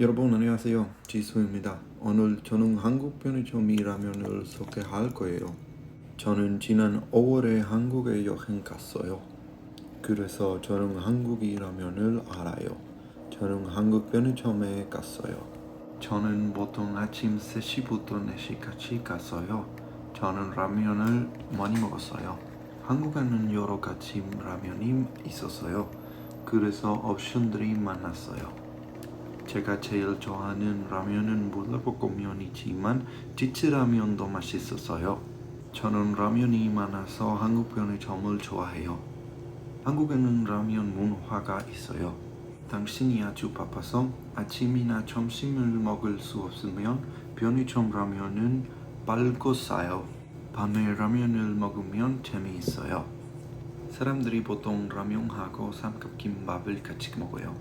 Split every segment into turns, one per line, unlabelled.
여러분 안녕하세요. 지수입니다. 오늘 저는 한국 편의점 라면을 소개할 거예요. 저는 지난 5월에 한국에 여행 갔어요. 그래서 저는 한국이 라면을 알아요. 저는 한국 편의점에 갔어요. 저는 보통 아침 3시부터 4시까지 갔어요. 저는 라면을 많이 먹었어요. 한국에는 여러 가지 라면이 있었어요. 그래서 옵션들이 많았어요 제가 제일 좋아하는 라면은 물레볶음면이지만 지치라면도 맛있었어요. 저는 라면이 많아서 한국 편의점을 좋아해요. 한국에는 라면 문화가 있어요. 당신이 아주 바빠서 아침이나 점심을 먹을 수 없으면 편의점 라면은 빨고 싸요. 밤에 라면을 먹으면 재미있어요. 사람들이 보통 라면하고 삼각김밥을 같이 먹어요.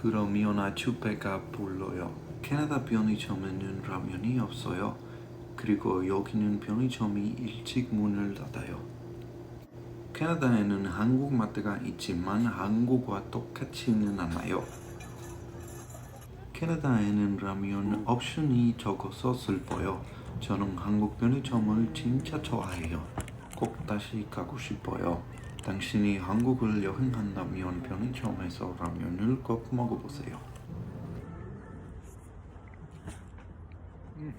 그러면 아주 배가 불러요. 캐나다 편의점에는 라면이 없어요. 그리고 여기는 편의점이 일찍 문을 닫아요. 캐나다에는 한국 마트가 있지만 한국과 똑같지는 않아요. 캐나다에는 라면 옵션이 적어서 슬퍼요. 저는 한국 편의점을 진짜 좋아해요. 꼭 다시 가고 싶어요. 당신이 한국을 여행한다면 편의점에서 라면을 꼭 먹어보세요.
음.